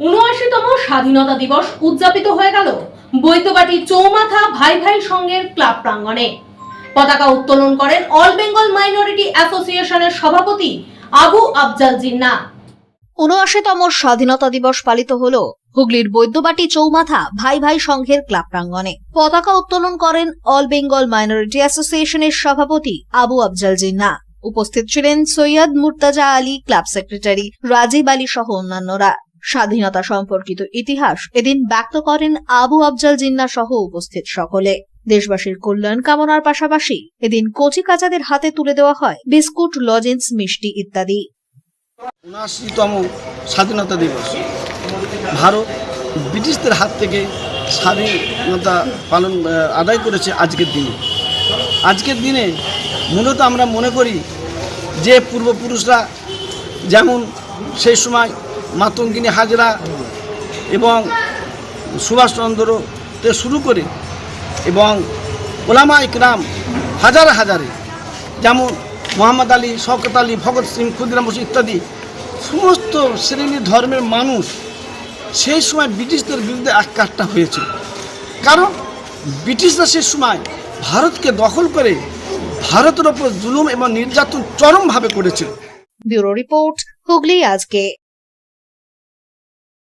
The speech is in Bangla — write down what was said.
উনআশিতম স্বাধীনতা দিবস উদযাপিত হয়ে গেল বৈদ্যবাটি চৌমাথা ভাই ভাই সংঘের ক্লাব প্রাঙ্গণে। পতাকা উত্তোলন করেন অল বেঙ্গল মাইনরিটি অ্যাসোসিয়েশনের সভাপতি আবু আফজাল জিন্না। উনআশিতম স্বাধীনতা দিবস পালিত হল হুগলির বৈদ্যবাটি চৌমাথা ভাই ভাই সংঘের ক্লাব প্রাঙ্গণে। পতাকা উত্তোলন করেন অল বেঙ্গল মাইনরিটি অ্যাসোসিয়েশনের সভাপতি আবু আফজাল জিন্না। উপস্থিত ছিলেন সৈয়দ মুর্তাজা আলী ক্লাব সেক্রেটারি, রাজীব আলী সহ অন্যান্যরা। স্বাধীনতা সম্পর্কিত ইতিহাস এদিন ব্যক্ত করেন আবু আফজাল জিন্না সহ উপস্থিত সকলে। দেশবাসীর কল্যাণ কামনার পাশাপাশি এদিন কচি কাচাদের হাতে তুলে দেওয়া হয় বিস্কুট, লজেন্স, মিষ্টি ইত্যাদি। উনআশিতম স্বাধীনতা দিবস। ভারত ব্রিটিশদের হাত থেকে স্বাধীনতা পালন আদায় করেছে আজকের দিনে। আজকের দিনে মূলত আমরা মনে করি যে পূর্বপুরুষরা যেমন সেই সময় মাতঙ্গিনী হাজরা এবং সুভাষচন্দ্র থেকে শুরু করে এবং ওলামা ইকরাম হাজার হাজারে, যেমন মোহাম্মদ আলী, শওকত আলী, ভগৎ সিং, ক্ষুদিরাম বসু ইত্যাদি সমস্ত শ্রেণি ধর্মের মানুষ সেই সময় ব্রিটিশদের বিরুদ্ধে এক কাটটা হয়েছিল। কারণ ব্রিটিশরা সেই সময় ভারতকে দখল করে ভারতের ওপর জুলুম এবং নির্যাতন চরমভাবে করেছিল। ব্যুরো রিপোর্ট হুগলি আজকে।